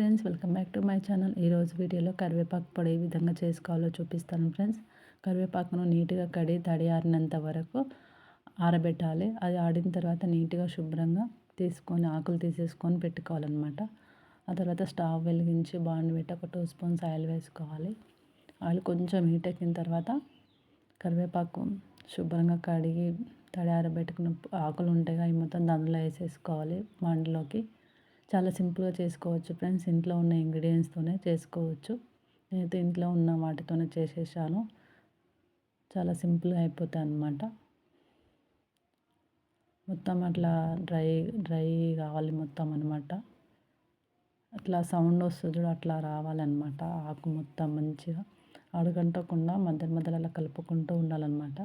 Friends welcome back to my channel. ఈరోజు వీడియోలో కరివేపాకు పొడి ఏ విధంగా చేసుకోవాలో చూపిస్తాను ఫ్రెండ్స్. కరివేపాకును నీట్గా కడి తడి ఆరినంత వరకు ఆరబెట్టాలి. అది ఆడిన తర్వాత నీట్గా శుభ్రంగా తీసుకొని ఆకులు తీసేసుకొని పెట్టుకోవాలన్నమాట. ఆ తర్వాత స్టవ్ వెలిగించి బాండ్ పెట్టి ఒక టూ స్పూన్స్ ఆయిల్ వేసుకోవాలి. ఆయిల్ కొంచెం హీట్ ఎక్కిన తర్వాత కరివేపాకు శుభ్రంగా కడిగి తడి ఆరబెట్టుకున్న ఆకులు ఉంటాయి అవి మొత్తం దానిలో వేసేసుకోవాలి బాండ్లోకి. చాలా సింపుల్గా చేసుకోవచ్చు ఫ్రెండ్స్. ఇంట్లో ఉన్న ఇంగ్రీడియంట్స్తోనే చేసుకోవచ్చు. నేనైతే ఇంట్లో ఉన్న వాటితోనే చేసేసాను. చాలా సింపుల్గా అయిపోతాయి అన్నమాట. మొత్తం అట్లా డ్రై డ్రై కావాలి మొత్తం అనమాట అట్లా సౌండ్ వస్తుంది అట్లా రావాలన్నమాట ఆకు మొత్తం మంచిగా అడుగంటకుండా మధ్య మధ్యలో అలా కలుపుకుంటూ ఉండాలన్నమాట.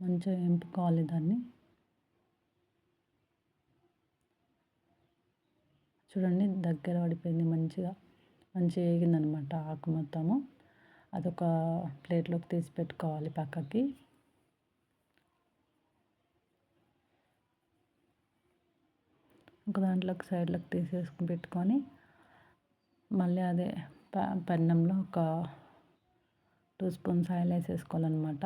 మంచిగా ఎంపుకోవాలి దాన్ని. చూడండి దగ్గర పడిపోయింది మంచిగా మంచిగా వేగిందనమాట ఆకు మొత్తము. అదొక ప్లేట్లోకి తీసి పెట్టుకోవాలి పక్కకి. ఒక దాంట్లోకి సైడ్లోకి తీసేసుకుని పెట్టుకొని మళ్ళీ అదే పెన్నంలో ఒక టూ స్పూన్స్ ఆయిల్ వేసేసుకోవాలన్నమాట.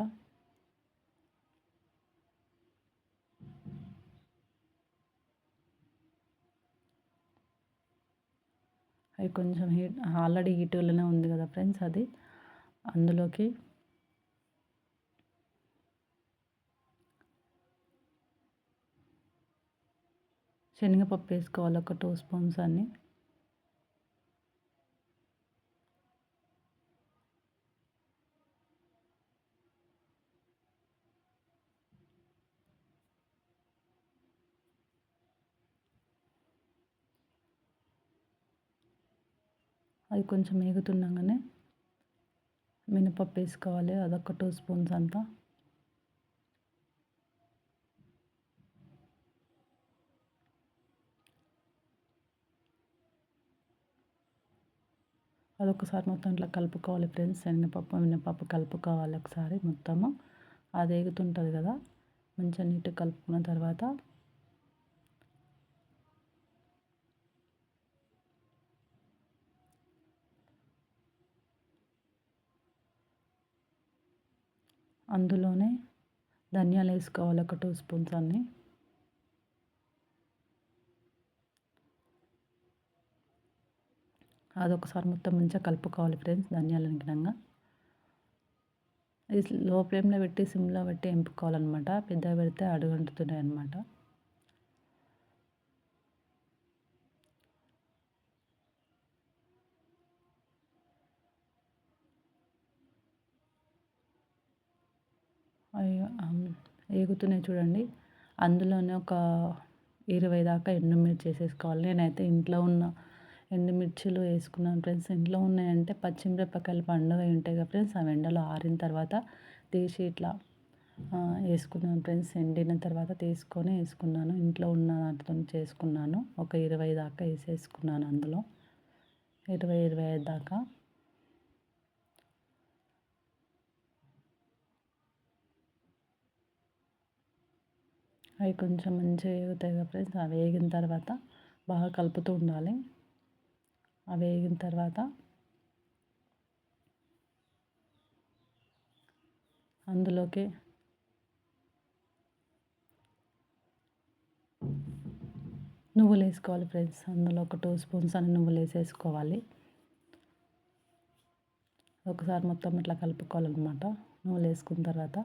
అవి కొంచెం హీట్ ఆల్రెడీ హీట్లోనే ఉంది కదా ఫ్రెండ్స్ అది. అందులోకి శనగపప్పు వేసుకోవాలి ఒక టూ స్పూన్స్ అన్నీ. అది కొంచెం వేగుతుండగానే మినపప్పు వేసుకోవాలి అదొక టూ స్పూన్స్ అంతా. అదొకసారి మొత్తం ఇట్లా కలుపుకోవాలి ఫ్రెండ్స్ శనగపప్పు మినపప్పు కలుపుకోవాలి ఒకసారి మొత్తము. అది వేగుతుంటుంది కదా మంచిగా నీట్గా కలుపుకున్న తర్వాత అందులోనే ధనియాలు వేసుకోవాలి ఒక టూ స్పూన్స్ అన్ని. అదొకసారి మొత్తం మంచిగా కలుపుకోవాలి ఫ్రెండ్స్ ధనియాలు గినంగా ఇది లో ఫ్లేమ్లో పెట్టి సిమ్లో పెట్టి ఎంపుకోవాలన్నమాట. పెద్దగా పెడితే అడుగంటుతున్నాయి అన్నమాట వేగుతున్నాయి చూడండి. అందులోనే ఒక ఇరవై దాకా ఎండుమిర్చి వేసేసుకోవాలి నేనైతే ఇంట్లో ఉన్న ఎండుమిర్చిలు వేసుకున్నాను ఫ్రెండ్స్. ఇంట్లో ఉన్నాయంటే పచ్చిమిరపకాయలు పండుగ ఉంటాయి కదా ఫ్రెండ్స్. అవి ఎండలో ఆరిన తర్వాత తీసి ఇట్లా వేసుకున్నాను ఫ్రెండ్స్. ఎండిన తర్వాత తీసుకొని వేసుకున్నాను. ఇంట్లో ఉన్న దాంట్లో చేసుకున్నాను. ఒక ఇరవై దాకా వేసేసుకున్నాను అందులో. ఇరవై ఇరవై ఐదు దాకా. అవి కొంచెం మంచిగా వేగుతాయి కదా ఫ్రెండ్స్ అవి వేగిన తర్వాత బాగా కలుపుతూ ఉండాలి. అవి వేగిన తర్వాత అందులోకి నువ్వులు వేసుకోవాలి ఫ్రెండ్స్. అందులో ఒక టూ స్పూన్స్ అని నువ్వులు వేసేసుకోవాలి. ఒకసారి మొత్తం ఇట్లా కలుపుకోవాలన్నమాట. నువ్వులు వేసుకున్న తర్వాత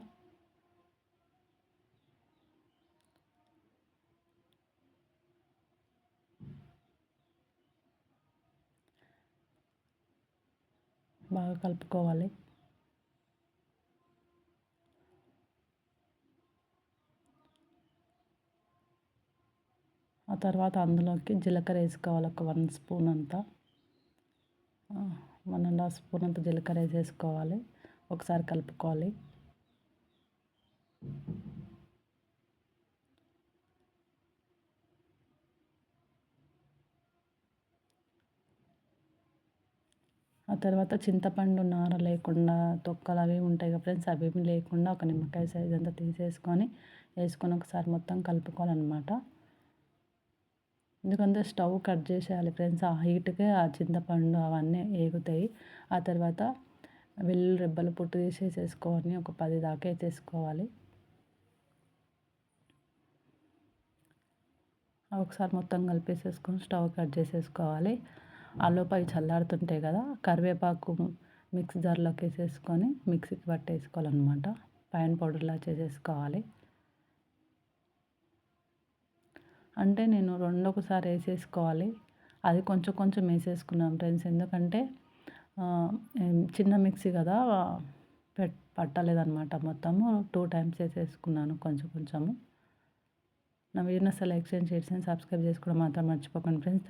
బాగా కలుపుకోవాలి. ఆ తర్వాత అందులోకి జీలకర్ర వేసుకోవాలి ఒక వన్ స్పూన్ అంతా. వన్ అండ్ హాఫ్ స్పూన్ అంతా జీలకర్ర వేసేసుకోవాలి. ఒకసారి కలుపుకోవాలి. తర్వాత చింతపండు నార లేకుండా తొక్కలు అవి ఉంటాయి కదా ఫ్రెండ్స్ అవి లేకుండా ఒక నిమ్మకాయ సైజ్ అంతా తీసేసుకొని వేసుకొని ఒకసారి మొత్తం కలుపుకోవాలన్నమాట. ఎందుకంటే స్టవ్ కట్ చేసేయాలి ఫ్రెండ్స్ ఆ హీట్కే ఆ చింతపండు అవన్నీ ఏగుతాయి. ఆ తర్వాత వెల్లుల్లి రెబ్బలు పుట్టు తీసేసేసుకొని ఒక పది దాకా వేసేసుకోవాలి. ఒకసారి మొత్తం కలిపేసేసుకొని స్టవ్ కట్ చేసేసుకోవాలి. ఆలోపు అవి చల్లారుతుంటాయి కదా కరివేపాకు మిక్సీ జార్లోకి వేసేసుకొని మిక్సీకి పట్టేసుకోవాలన్నమాట. పైన పౌడర్లా చేసేసుకోవాలి. అంటే నేను రెండొకసారి వేసేసుకోవాలి. అది కొంచెం కొంచెం వేసేసుకున్నాం ఫ్రెండ్స్. ఎందుకంటే చిన్న మిక్సీ కదా పెట్ పట్టలేదన్నమాట మొత్తము. టూ టైమ్స్ వేసేసుకున్నాను కొంచెం కొంచెము. నా వీడియోని సెలెక్షన్ చేసి సబ్స్క్రైబ్ చేసుకోవడం మాత్రం మర్చిపోకండి ఫ్రెండ్స్.